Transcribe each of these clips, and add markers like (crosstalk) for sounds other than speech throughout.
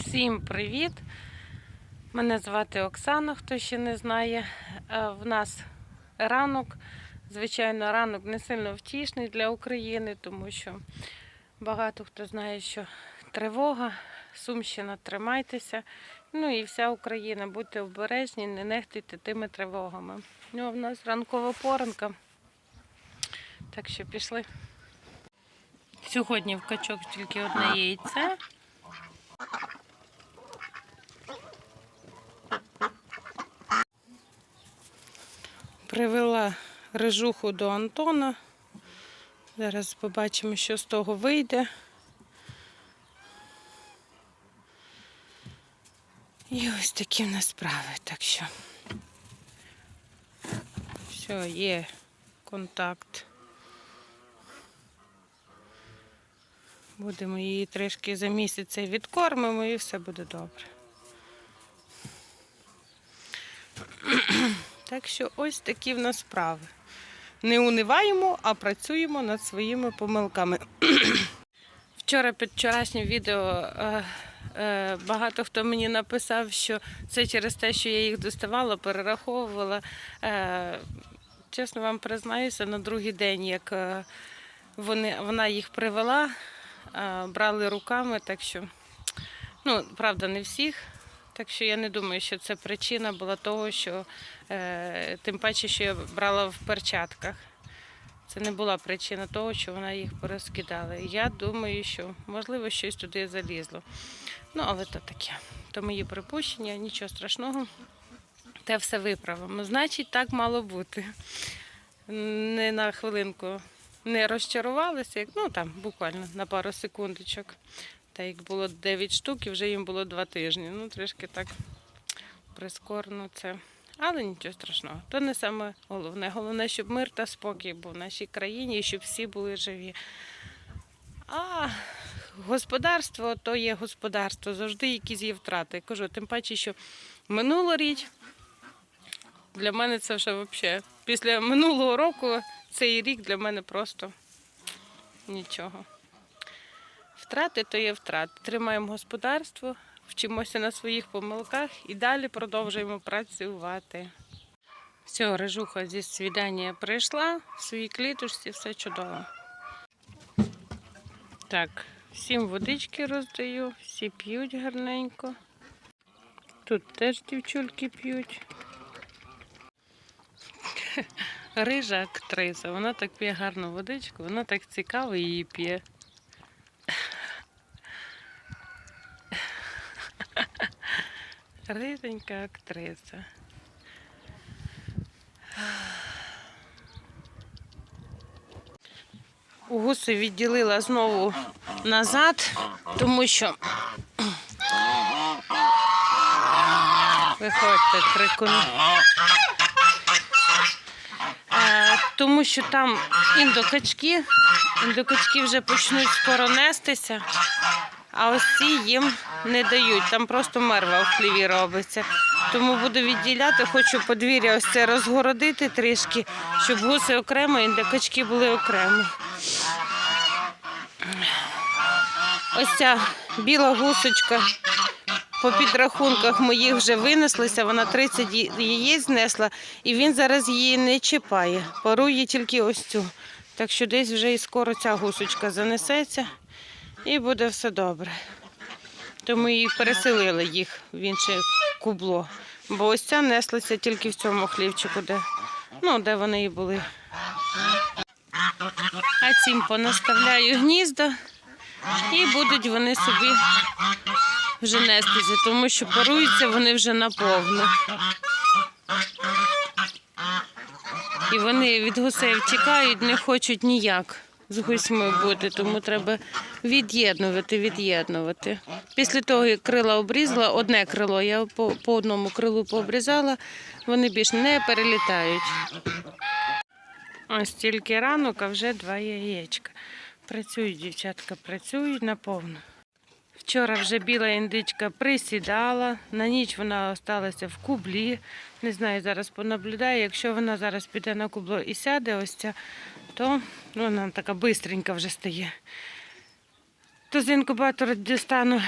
Всім привіт! Мене звати Оксана, хто ще не знає. Е, В нас ранок. Звичайно, ранок не сильно втішний для України, тому що багато хто знає, що тривога, Сумщина, тримайтеся. Ну і вся Україна, будьте обережні, не нехтуйте тими тривогами. Ну, а в нас ранкова поранка. Так що пішли. Сьогодні в качок тільки одне яйце. Привела рижуху до Антона. Зараз побачимо, що з того вийде. І ось такі в нас справи. Так що все, є контакт. Будемо її трішки за місяць відкормимо і все буде добре. Так що ось такі в нас справи. Не униваємо, а працюємо над своїми помилками. (clears throat) Вчора під вчорашнім відео е, е, багато хто мені написав, що це через те, що я їх доставала, перераховувала. Е, чесно вам признаюся, на другий день, як вони, вона їх привела, брали руками, так що, ну, правда, не всіх. Так що я не думаю, що це причина була того, що е, тим паче, що я брала в перчатках. Це не була причина того, що вона їх порозкидала. Я думаю, що можливо щось туди залізло. Ну, але то таке. То мої припущення, нічого страшного. Те все виправимо. Значить, так мало бути. Не на хвилинку не розчарувалися, ну там буквально на пару секундочок. Та як було 9 штук, і вже їм було 2 тижні. Ну, трішки так прискорено це. Але нічого страшного. То не саме головне. Головне, щоб мир та спокій був в нашій країні і щоб всі були живі. А господарство то є господарство. Завжди якісь є втрати. Я кажу, тим паче, що минулоріч для мене це вже взагалі. Після минулого року цей рік для мене просто нічого. Втрати то є втрати. Тримаємо господарство, вчимося на своїх помилках і далі продовжуємо працювати. Все, режуха зі свідання прийшла, в своїй клітушці все чудово. Так, всім водички роздаю, всі п'ють гарненько. Тут теж дівчульки п'ють. Рижа актриса, вона так п'є гарну водичку, вона так цікаво її п'є. Риженька актриса. Гуси відділила знову назад, тому що виходьте крикун. Тому що там індокачки, індокачки вже почнуть скоро нестися, а ось ці їм не дають. Там просто мерва в хліві робиться. Тому буду відділяти, хочу подвір'я ось це розгородити трішки, щоб гуси окремо, індокачки були окремо. Ось ця біла гусочка по підрахунках моїх вже винеслися, вона 30 ї- яєць знесла, і він зараз її не чіпає. Парує тільки ось цю. Так що десь вже і скоро ця гусочка занесеться і буде все добре. Тому і переселили їх в інше кубло. Бо ось ця неслася тільки в цьому хлівчику, де, ну, де вони і були. А цим понаставляю гнізда і будуть вони собі вже нестися, тому що паруються вони вже наповну. І вони від гусей втікають, не хочуть ніяк з гусьми бути, тому треба від'єднувати, від'єднувати. Після того, як крила обрізала, одне крило, я по, по одному крилу пообрізала, вони більш не перелітають. Ось тільки ранок, а вже два яєчка. Працюють, дівчатка, працюють наповну. Вчора вже біла індичка присідала, на ніч вона залишилася в кублі. Не знаю, зараз понаблюдаю. Якщо вона зараз піде на кубло і сяде, ось ця, то ну, вона така бистренька вже стає. То з інкубатора дістану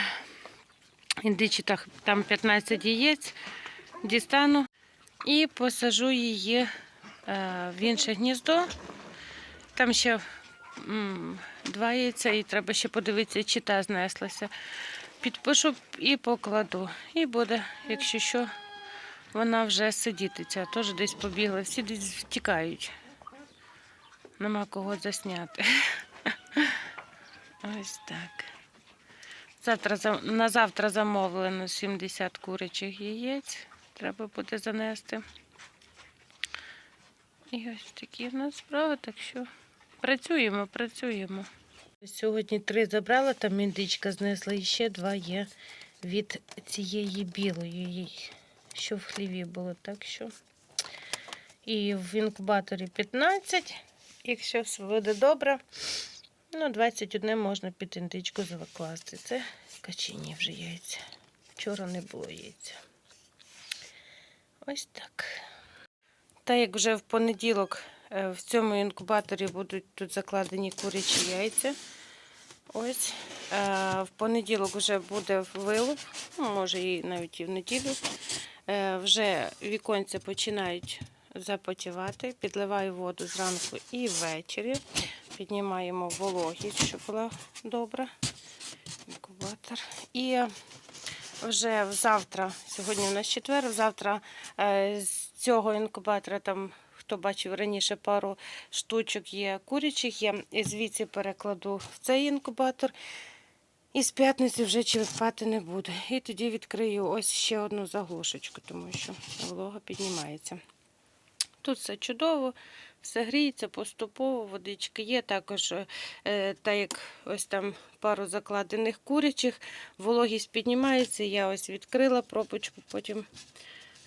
індичі там 15 яєць, дістану і посажу її е, в інше гніздо. Там ще два яйця, і треба ще подивитися, чи та знеслася. Підпишу і покладу. І буде, якщо що, вона вже сидіти. Теж десь побігла, всі десь втікають. Нема кого засняти. (laughs) Ось так. Завтра, на завтра замовлено 70 курячих яєць. Треба буде занести. І ось такі в нас справи, так що працюємо, працюємо. Сьогодні три забрала, там індичка знесла, і ще два є від цієї білої, що в хліві було. Так що. І в інкубаторі 15, якщо все буде добре. Ну, 21 можна під індичку закласти. Це качині вже яйця. Вчора не було яйця. Ось так. Та як вже в понеділок в цьому інкубаторі будуть тут закладені курячі яйця. Ось. е, В понеділок вже буде вилуп, ну, може і навіть і в неділю. Е, Вже віконця починають запотівати. Підливаю воду зранку і ввечері. Піднімаємо вологість, щоб була добра. Інкубатор. І вже завтра, сьогодні у нас четвер, завтра е, з цього інкубатора там. Хто бачив раніше пару штучок є курячих. І звідси перекладу в цей інкубатор. І з п'ятниці вже черпати не буду. І тоді відкрию ось ще одну заглушечку, тому що волога піднімається. Тут все чудово, все гріється поступово, водички є. Також, е, так як ось там пару закладених курячих, вологість піднімається. Я ось відкрила пробочку, потім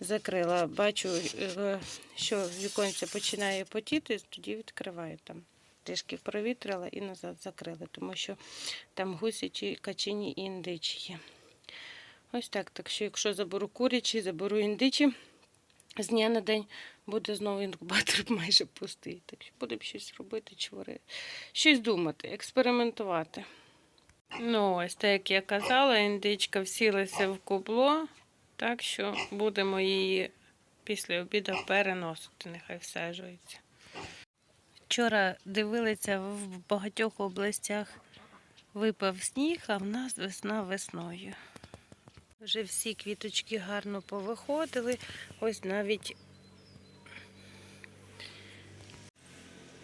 закрила. Бачу, е, що віконце починає потіти, тоді відкриваю там. Трішки провітрила і назад закрила, тому що там гусячі, качині і індичі є. Ось так. Так що, якщо заберу курячі, заберу індичі, з дня на день буде знову інкубатор (laughs) майже пустий. Так що будемо щось робити, чвори, щось думати, експериментувати. Ну, ось так як я казала, індичка всілася в кубло, так що будемо її після обіду переносити, нехай всаджується. Вчора дивилися в багатьох областях випав сніг, а в нас весна весною. Вже всі квіточки гарно повиходили. Ось навіть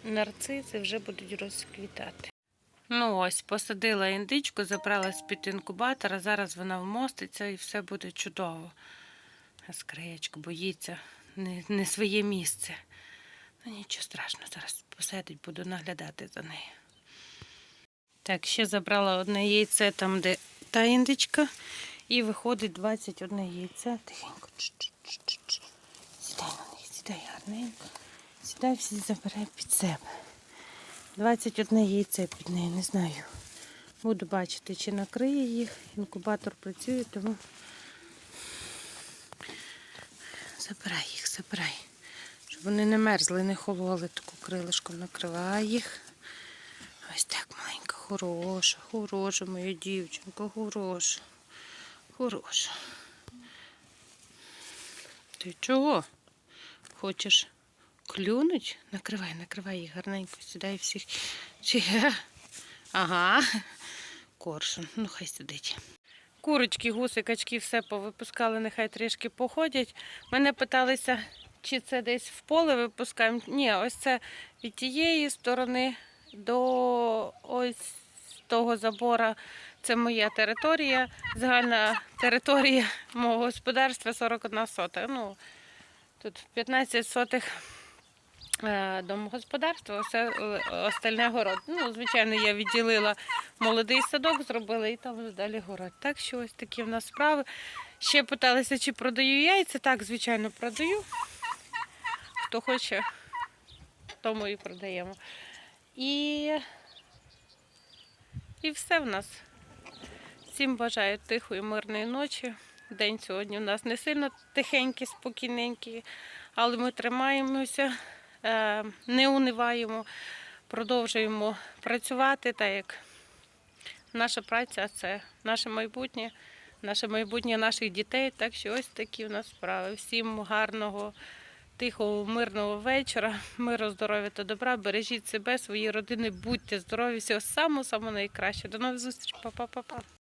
нарциси вже будуть розквітати. Ну ось, посадила індичку, забрала з-під інкубатора, зараз вона вмоститься і все буде чудово. А скриєчка боїться не, не своє місце. Ну нічого страшного, зараз посадить, буду наглядати за нею. Так, ще забрала одне яйце там, де та індичка. І виходить 21 яйце. Тихенько. Сідай на них, сідай гарненько. Сідай всі забирай під себе. 21 яйце під нею, не знаю. Буду бачити, чи накриє їх. Інкубатор працює, тому забирай їх, забирай. Щоб вони не мерзли, не хололи, таку крилишком накривай їх. Ось так маленька, хороша, хороша моя дівчинка, хороша. Хороша. Ти чого? Хочеш клюнуть? Накривай, накривай їх гарненько, сідай всіх. Чи... (laughs) Ага. Коршун, ну хай сидить. Курочки, гуси, качки все повипускали, нехай трішки походять. Мене питалися, чи це десь в поле випускаємо. Ні, ось це від тієї сторони до ось того забора. Це моя територія, загальна територія мого господарства 41 сота. Ну, тут 15 сотих домогосподарства, все е, остальне город. Ну, звичайно, я відділила молодий садок, зробила і там далі город. Так що ось такі в нас справи. Ще питалися, чи продаю яйця. Так, звичайно, продаю. Хто хоче, тому і продаємо. І, і все в нас. Всім бажаю тихої, мирної ночі. День сьогодні у нас не сильно тихенький, спокійненький, але ми тримаємося, е, не униваємо, продовжуємо працювати, так як наша праця це наше майбутнє, наше майбутнє наших дітей. Так що ось такі в нас справи. Всім гарного, тихого, мирного вечора, миру, здоров'я та добра. Бережіть себе, свої родини, будьте здорові, всього самого самого найкраще. До нових зустрічей, Па-па-па-па.